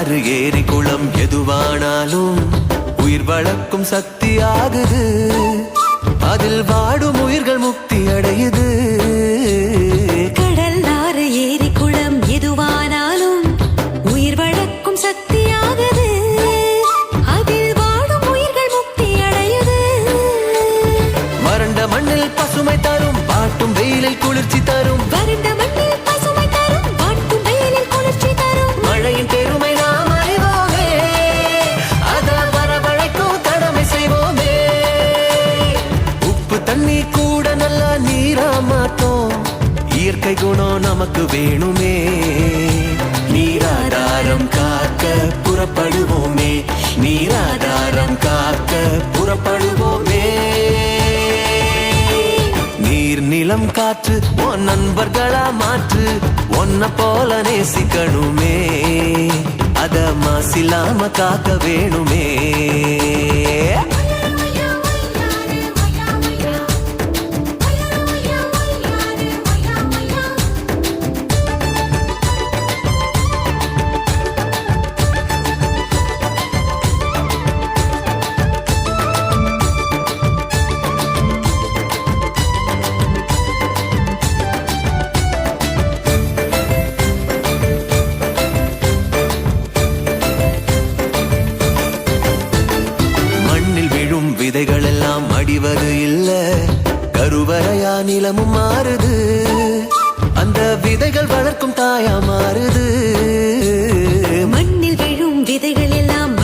ஆறு ஏரி குளம் எதுவானாலும் உயிர் வளர்க்கும் சக்தி ஆகுது அதில் வாடும் உயிர்கள் முக்தி அடையுது. கடல் ஆறு ஏரி குளம் எதுவானாலும் உயிர் வளர்க்கும் சக்தி நல்லா நீரா இயற்கை குணம் நமக்கு வேணுமே. நீராதாரம் காக்க புறப்படுவோமே. நீராதாரம் காக்க புறப்படுவோமே. நீர் நிலம் காற்று உன் நண்பர்களா மாற்று. உன்னை போல நேசிக்கணுமே. அத மாசில்லாம காக்க வேணுமே. கருவறையா நிலமும் மாறுது. அந்த விதைகள் வளர்க்கும் தாயா மாறுது. மண்ணில் விழும் விதைகள் எல்லாம்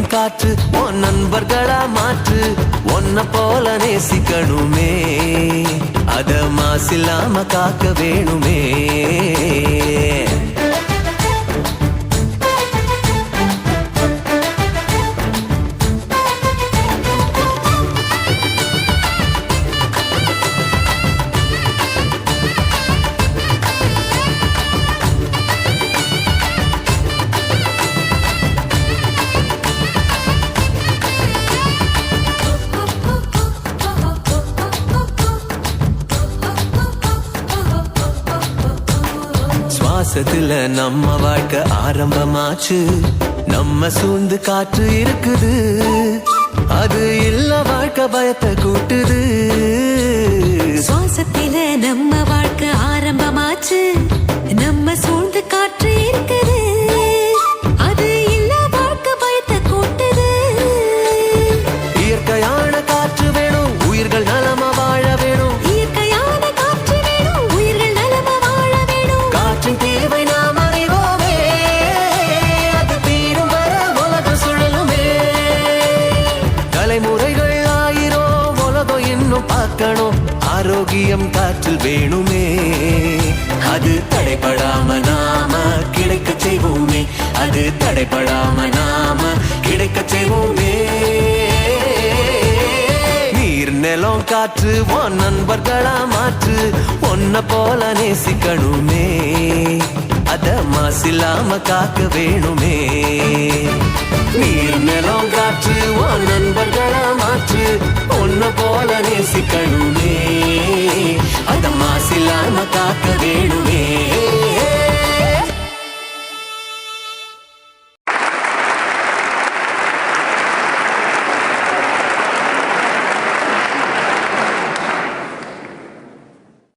நீர் காற்று உன் நண்பர்களா மாற்று உன்னை போல நேசிக்கணுமே. அத மாசில்லாம காக்க வேணுமே. மாசத்துல நம்ம வாழ்க்கை ஆரம்பமாச்சு. நம்ம சூழ்ந்து காற்று இருக்குது. அது இல்ல வாழ்க்கை பயத்தை கூட்டுது. சுவாசத்தில நம்ம வாழ்க்கை ஆரம்பமாச்சு. ஆரோக்கியம் காற்றில் வேணுமே. அது தடைப்படாம நாம கிடைக்க செய்வோமே. அது தடைப்படாம நாம கிடைக்க செய்வோமே. நீர் நிலம் காற்று உன் நண்பர்களா மாற்று ஒன்ன போல நேசிக்கணுமே. அத மாசில்லாம காக்க வேணுமே.